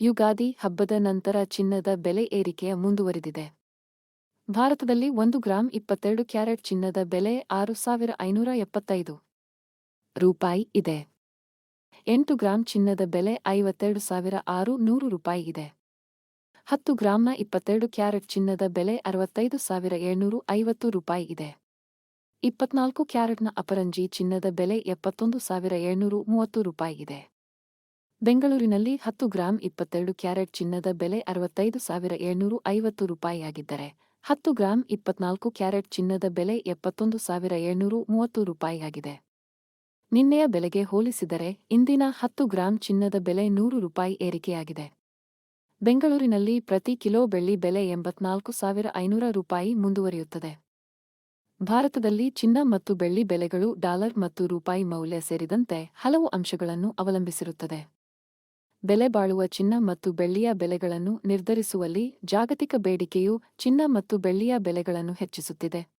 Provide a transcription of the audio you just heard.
ಯುಗಾದಿ ಹಬ್ಬದ ನಂತರ ಚಿನ್ನದ ಬೆಲೆ ಏರಿಕೆಯ ಮುಂದುವರಿದಿದೆ. ಭಾರತದಲ್ಲಿ ಒಂದು ಗ್ರಾಂ ಇಪ್ಪತ್ತೆರಡು ಕ್ಯಾರೆಟ್ ಚಿನ್ನದ ಬೆಲೆ ಆರು ಸಾವಿರ ಐನೂರ ಎಪ್ಪತ್ತೈದು ರೂಪಾಯಿ ಇದೆ. ಎಂಟು ಗ್ರಾಂ ಚಿನ್ನದ ಬೆಲೆ ಐವತ್ತೆರಡು ಸಾವಿರ ಆರು ನೂರು ರೂಪಾಯಿ ಇದೆ. ಹತ್ತು ಗ್ರಾಂನ ಇಪ್ಪತ್ತೆರಡು ಕ್ಯಾರೆಟ್ ಚಿನ್ನದ ಬೆಲೆ ಅರವತ್ತೈದು ಸಾವಿರ ಏಳ್ನೂರು ಐವತ್ತು ರೂಪಾಯಿ ಇದೆ. ಇಪ್ಪತ್ನಾಲ್ಕು ಕ್ಯಾರೆಟ್ನ ಅಪರಂಜಿ ಚಿನ್ನದ ಬೆಲೆ ಎಪ್ಪತ್ತೊಂದು ಸಾವಿರ ಏಳ್ನೂರು ಮೂವತ್ತು ರೂಪಾಯಿ ಇದೆ. ಬೆಂಗಳೂರಿನಲ್ಲಿ ಹತ್ತು ಗ್ರಾಂ ಇಪ್ಪತ್ತೆರಡು ಕ್ಯಾರೆಟ್ ಚಿನ್ನದ ಬೆಲೆ ಅರವತ್ತೈದು ಸಾವಿರ ಏಳ್ನೂರು ಐವತ್ತು ರೂಪಾಯಿಯಾಗಿದ್ದರೆ ಹತ್ತು ಗ್ರಾಂ ಇಪ್ಪತ್ನಾಲ್ಕು ಕ್ಯಾರೆಟ್ ಚಿನ್ನದ ಬೆಲೆ ಎಪ್ಪತ್ತೊಂದು ಸಾವಿರ ಏಳ್ನೂರು ಮೂವತ್ತು ರೂಪಾಯಿಯಾಗಿದೆ ನಿನ್ನೆಯ ಬೆಲೆಗೆ ಹೋಲಿಸಿದರೆ, ಇಂದಿನ ಹತ್ತು ಗ್ರಾಂ ಚಿನ್ನದ ಬೆಲೆ ನೂರು ರೂಪಾಯಿ ಏರಿಕೆಯಾಗಿದೆ. ಬೆಂಗಳೂರಿನಲ್ಲಿ ಪ್ರತಿ ಕಿಲೋ ಬೆಳ್ಳಿ ಬೆಲೆ ಎಂಬತ್ನಾಲ್ಕು ಸಾವಿರ ಐನೂರ ರೂಪಾಯಿ ಮುಂದುವರಿಯುತ್ತದೆ. ಭಾರತದಲ್ಲಿ ಚಿನ್ನ ಮತ್ತು ಬೆಳ್ಳಿ ಬೆಲೆಗಳು ಡಾಲರ್ ಮತ್ತು ರೂಪಾಯಿ ಮೌಲ್ಯ ಸೇರಿದಂತೆ ಹಲವು ಅಂಶಗಳನ್ನು ಅವಲಂಬಿಸಿರುತ್ತದೆ. ಬೆಲೆ ಬಾಳುವ ಚಿನ್ನ ಮತ್ತು ಬೆಳ್ಳಿಯ ಬೆಲೆಗಳನ್ನು ನಿರ್ಧರಿಸುವಲ್ಲಿ ಜಾಗತಿಕ ಬೇಡಿಕೆಯು ಚಿನ್ನ ಮತ್ತು ಬೆಳ್ಳಿಯ ಬೆಲೆಗಳನ್ನು ಹೆಚ್ಚಿಸುತ್ತಿದೆ.